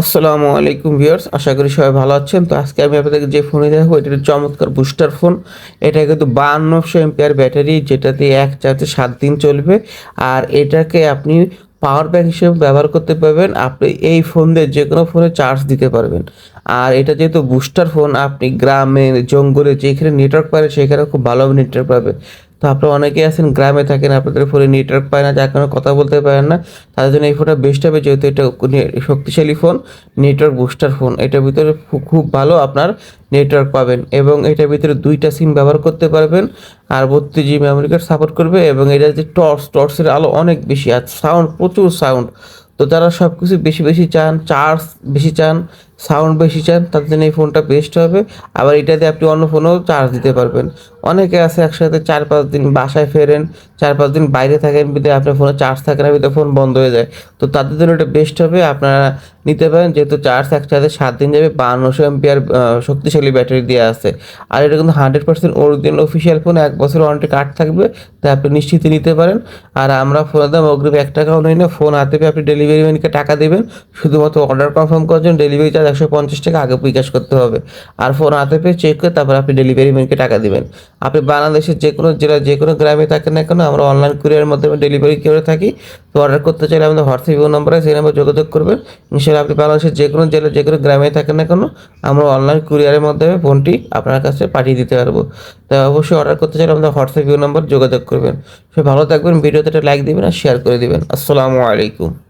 আসসালামু আলাইকুম ভিউয়ার্স, আশা করি সবাই ভালো আছেন। তো আজকে আমি আপনাদের যে ফোনে দেখাবো, এটা চমৎকার বুস্টার ফোন। এটা কিন্তু বাহান্নশো এমপিআর ব্যাটারি, যেটাতে এক চার্জে সাত দিন চলবে। আর এটাকে আপনি পাওয়ার ব্যাংক হিসেবে ব্যবহার করতে পারবেন। আপনি এই ফোন দিয়ে যে কোনো ফোনে চার্জ দিতে পারবেন। আর এটা যেহেতু বুস্টার ফোন আপনি গ্রামে জঙ্গলে যেখানে নেটওয়ার্ক পারে সেখানে খুব ভালোভাবে নেটওয়ার্ক পাবে। তো আপনারা অনেকেই আছেন, গ্রামে থাকেন, আপনাদের ফোনে নেটওয়ার্ক পায় না, যার কারণে কথা বলতে পারেন না। তাদের জন্য এই ফোনটা বেস্ট হবে, যেহেতু এটা শক্তিশালী ফোন নেটওয়ার্ক বুস্টার ফোন এটার ভিতরে খুব ভালো আপনার নেটওয়ার্ক পাবেন এবং এটার ভিতরে দুইটা সিম ব্যবহার করতে পারবেন। আর বত্রিশ জিবি মেমোরি কার্ড সাপোর্ট করবে এবং এটা যে টর্চ টর্চের আলো অনেক বেশি, আর সাউন্ড প্রচুর সাউন্ড তো যারা সব কিছু বেশি বেশি চান চার্জ বেশি চান সাউন্ড বেশি চান তাদের জন্য এই ফোনটা বেস্ট হবে। আবার এটা দিয়ে আপনি অন্য ফোনেও চার্জ দিতে পারবেন। অনেকে আছে একসাথে চার পাঁচ দিন বাসায় ফেরেন চার পাঁচ দিন বাইরে থাকেন, বিদে আপনার ফোনে চার্জ থাকে না, বিদে ফোন বন্ধ হয়ে যায়। তো তাদের জন্য এটা বেস্ট হবে, আপনারা নিতে পারেন, যেহেতু চার্জ একসাথে সাত দিন যাবে বান্নশো এমপিআর শক্তিশালী ব্যাটারি দেওয়া আছে। আর এটা কিন্তু hundred percent original official phone এক বছর ওয়ারেন্টি কার্ড থাকবে তাই আপনি নিশ্চিত নিতে পারেন। আর আমরা ফোনের দাম অগ্রিম এক টাকাও নেই না ফোন হাতে পেয়ে আপনি ডেলিভারি ম্যানকে টাকা দেবেন, শুধুমাত্র অর্ডার কনফার্ম করার জন্য ডেলিভারি চার্জ একশো পঞ্চাশ টাকা আগে বিকাশ করতে হবে। আর ফোন হাতে পেয়ে চেক করে তারপর আপনি ডেলিভারি ম্যানকে টাকা দেবেন। আপনি বাংলাদেশের যে কোনো জেলায় যে কোনো গ্রামে থাকেন না কেন, আমরা অনলাইন কুরিয়ারের মাধ্যমে ডেলিভারি করে থাকি। তো অর্ডার করতে চাইলে আমাদের হোয়াটসঅ্যাপ নম্বরে সেই নাম্বার যোগাযোগ করবেন। ইনশাল্লাহ আপনি বাংলাদেশের যে কোনো জেলায় যে কোনো গ্রামে থাকেন না কেন, আমরা অনলাইন কুরিয়ারের মাধ্যমে ফোনটি আপনার কাছে পাঠিয়ে দিতে পারব। তাই অবশ্যই অর্ডার করতে চাইলে আমাদের হোয়াটসঅ্যাপ নম্বর যোগাযোগ করবেন। সে ভালো থাকবেন, ভিডিওতে একটা লাইক দিবেন আর শেয়ার করে দিবেন। আসসালামু আলাইকুম।